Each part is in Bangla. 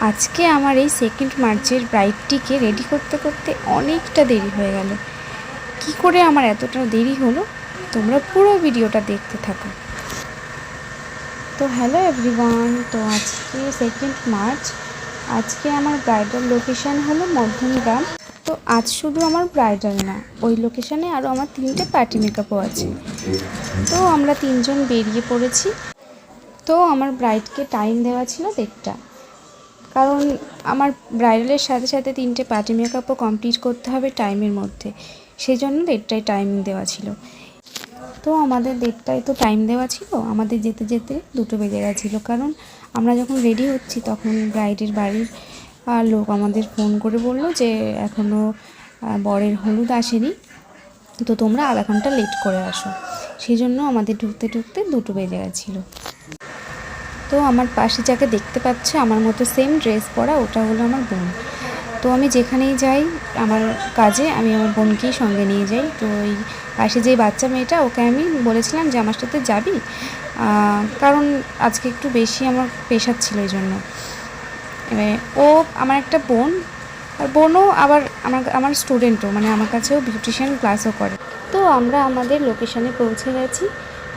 আজকে আমার এই সেকেন্ড মার্চের ব্রাইডটিকে রেডি করতে করতে অনেকটা দেরি হয়ে গেল। কি করে আমার এতটা দেরি হলো? তোমরা পুরো ভিডিওটা দেখতে থাকো। তো হ্যালো এভরিওয়ান তো আজকে সেকেন্ড মার্চ, আজকে আমার ব্রাইডাল লোকেশান হলো মধ্যমগ্রাম। তো আজ শুধু আমার ব্রাইডাল না, ওই লোকেশানে আরও আমার তিনটে পার্টি মেকআপও আছে। তো আমরা তিনজন বেরিয়ে পড়েছি। তো আমার ব্রাইডকে টাইম দেওয়া ছিল দেড়টা। কারণ আমার ব্রাইডালের সাথে সাথে তিনটে পার্টি মেকআপও কমপ্লিট করতে হবে টাইমের মধ্যে। সেই জন্য দেড়টায় টাইমিং দেওয়া ছিল। তো আমাদের দেড়টায় তো টাইম দেওয়া ছিল। আমাদের যেতে যেতে দুটো বেজে গেছিল। কারণ আমরা যখন রেডি হচ্ছি, তখন ব্রাইডের বাড়ির লোক আমাদের ফোন করে বলল যে এখনও বরের হলুদ আসেনি। তো তোমরা আধা ঘণ্টা লেট করে আসো। সেই জন্য আমাদের ঢুকতে ঢুকতে দুটো বেজে গেছিল। তো আমার পাশে যাকে দেখতে পাচ্ছে, আমার মতো সেম ড্রেস পরা, ওটা হলো আমার বোন। তো আমি যেখানেই যাই আমার কাজে, আমি আমার বোনকেই সঙ্গে নিয়ে যাই। তো ওই পাশে যে বাচ্চা মেয়েটা, ওকে আমি বলেছিলাম যে, আমার সাথে যাবি? কারণ আজকে একটু বেশি আমার পেশার ছিল এই জন্য। এবার ও আমার একটা বোন, আর বোনও আবার আমার আমার স্টুডেন্টও মানে আমার কাছেও বিউটিশিয়ান ক্লাসও করে। তো আমরা আমাদের লোকেশনে পৌঁছে গেছি।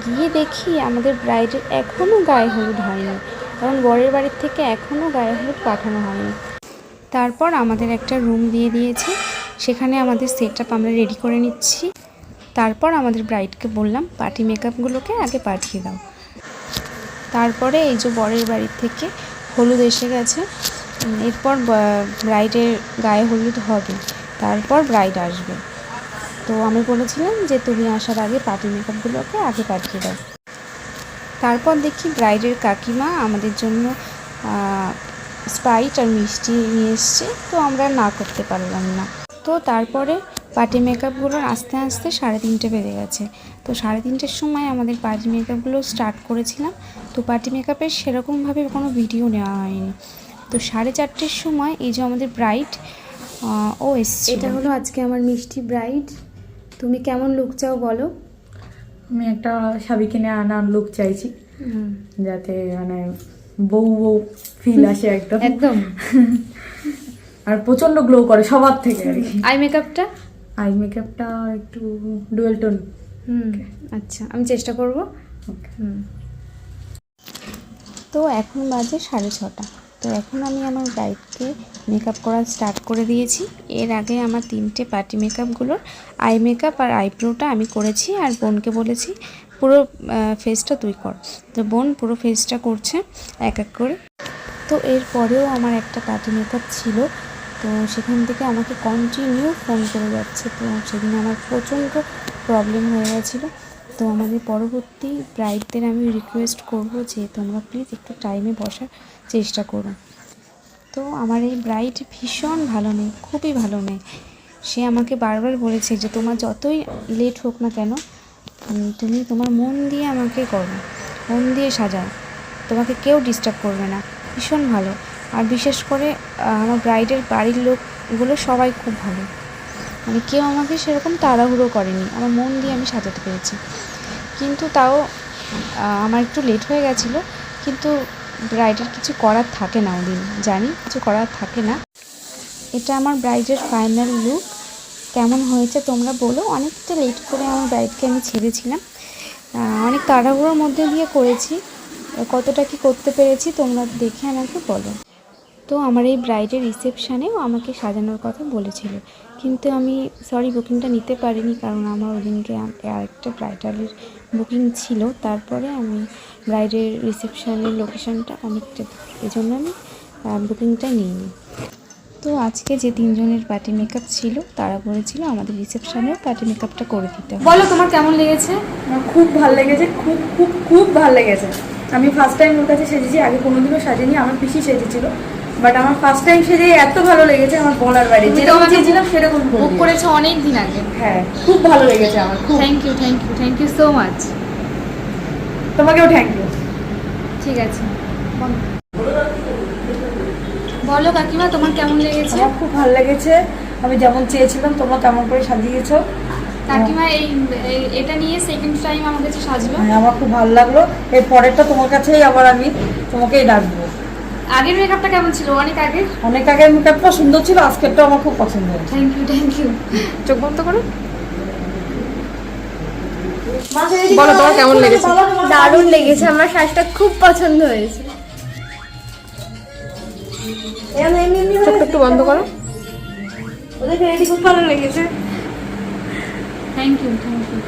গিয়ে দেখি আমাদের ব্রাইডের এখনও গায়ে হলুদ হয়নি, কারণ বরের বাড়ির থেকে এখনও গায়ে হলুদ পাঠানো হয়নি। তারপর আমাদের একটা রুম দিয়ে দিয়েছে, সেখানে আমাদের সেট আমরা রেডি করে নিচ্ছি। তারপর আমাদের ব্রাইডকে বললাম পার্টি মেকআপগুলোকে আগে পাঠিয়ে দাও। তারপরে এই যে বরের বাড়ির থেকে হলুদ এসে গেছে এরপর ব্রাইডের গায়ে হলুদ হবে, তারপর ব্রাইড আসবে। তো আমি বলেছিলাম যে তুমি আসার আগে পার্টি মেকআপগুলোকে আগে পাঠিয়ে দাও। তারপর দেখি ব্রাইডের কাকিমা আমাদের জন্য স্প্রাইট আর মিষ্টি নিয়ে এসছে, তো আমরা না করতে পারলাম না। তো তারপরে পার্টি মেকআপগুলোর আস্তে আস্তে সাড়ে তিনটে বেজে গেছে। তো সাড়ে তিনটের সময় আমাদের পার্টি মেকআপগুলো স্টার্ট করেছিলাম, তো পার্টি মেকআপের সেরকমভাবে কোনো ভিডিও নেওয়া হয়নি। তো সাড়ে চারটের সময় এই যে আমাদের ব্রাইড ও এসছে এটা হলো আজকে আমার মিষ্টি ব্রাইড তুমি কেমন লুক চাও বলো? আমি একটা সাবি কিনে আনার লুক চাইছি। যাতে মানে বউ বউ ফিল আসে একদম। একদম। আর প্রচণ্ড গ্লো করে সবার থেকে আর কি। আই মেকআপটা আই মেকআপটা একটু ডুয়েল টোন হুম আচ্ছা আমি চেষ্টা করব। হুম। তো এখন বাজে সাড়ে ছটা। তো এখন আমি আমার ব্রাইডকে মেকআপ করা স্টার্ট করে দিয়েছি। এর আগে আমার তিনটে পার্টি মেকআপগুলোর আই মেকআপ আর আইব্রোটা আমি করেছি আর বোনকে বলেছি, পুরো ফেসটা তুই কর। তো বোন পুরো ফেসটা করছে এক এক করে। তো এরপরেও আমার একটা পার্টি মেকআপ ছিল, তো সেখান থেকে আমাকে কন্টিনিউ ফোন করে যাচ্ছে। তো সেদিন আমার প্রচণ্ড প্রবলেম হয়ে গেছিল। তো আমাদের পরবর্তী ব্রাইডদের আমি রিকোয়েস্ট করব যে তোমরা প্লিজ একটু টাইমে বসার চেষ্টা করো। তো আমার এই ব্রাইড ভীষণ ভালো নেই খুবই ভালো নেই সে আমাকে বারবার বলেছে যে তোমার যতই লেট হোক না কেন তুমি তোমার মন দিয়ে আমাকে করো, মন দিয়ে সাজাও। তোমাকে কেউ ডিস্টার্ব করবে না, ভীষণ ভালো। আর বিশেষ করে আমার ব্রাইডের বাড়ির লোকগুলো সবাই খুব ভালো। মানে কেউ আমাকে সেরকম তাড়াহুড়ো করেনি, আমার মন দিয়ে আমি সাজাতে পেরেছি। কিন্তু তাও আমার একটু লেট হয়ে গেছিল, কিন্তু ব্রাইডের কিছু করার থাকে না ওদিন, জানি, কিছু করার থাকে না। এটা আমার ব্রাইডের ফাইনাল লুক কেমন হয়েছে তোমরা বলো। অনেকটা লেট করে আমার ব্রাইডকে আমি ছেড়েছিলাম। অনেক তাড়াহুড়োর মধ্যে দিয়ে করেছি। কতটা কি করতে পেরেছি তোমরা দেখে আমাকে বলো। তো আমার এই ব্রাইডের রিসেপশানেও আমাকে সাজানোর কথা বলেছিল। কিন্তু আমি সরি বুকিংটা নিতে পারিনি কারণ আমার ওদিনকে আরেকটা ব্রাইডালের বুকিং ছিল। তারপরে আমি ব্রাইডের রিসেপশানের লোকেশানটা অনেকটা এই জন্য আমি বুকিংটা নিইনি। তো আজকে যে তিনজনের পার্টি মেকআপ ছিল তারা বলেছিল আমাদের রিসেপশানেও পার্টি মেকআপটা করে দিতে বলো তোমার কেমন লেগেছে? আমার খুব ভালো লেগেছে খুব খুব খুব ভালো লেগেছে। আমি ফার্স্ট টাইম ওর কাছে সেজেছি আগে কোনোদিনও সাজেনি আমার পিসি সেজেছিল। বাট আমার ফার্স্ট টাইম সেজে এত ভালো লেগেছে আমার বলার বাইরে তুমি যেরকম চেয়েছিলাম সেরকম বুক। করেছ অনেক দিন আগে। হ্যাঁ খুব ভালো লেগেছে আমার thank you thank you thank you so much তোমাকেও থ্যাংক ইউ ঠিক আছে। বলো। কাকিমা তোমার কেমন লেগেছে? আমার খুব ভালো লেগেছে। আমি যেমন চেয়েছিলাম তোমরা তেমন করে সাজিয়েছো। কাকিমা এই এই- এটা নিয়ে সেকেন্ড টাইম আমার কাছে সাজলো। হ্যাঁ, আমার খুব ভালো লাগল। এর পরেরটা তোমার কাছেই আবার আমি তোমাকেই ডাকবো আগের মেকআপটা কেমন ছিল? অনেক আগের? অনেক আগের মেকআপটা সুন্দর ছিল আজকেরটা আমার খুব পছন্দ হয়েছে। থ্যাংক ইউ থ্যাংক ইউ চোখ বন্ধ করো। বলো তোমার কেমন লেগেছে? দারুণ লেগেছে? আমার শ্বাসটা খুব পছন্দ হয়েছে। চোখটা একটু বন্ধ করো। ওদেরকে রেডি খুব ভালো লেগেছে। Thank you thank you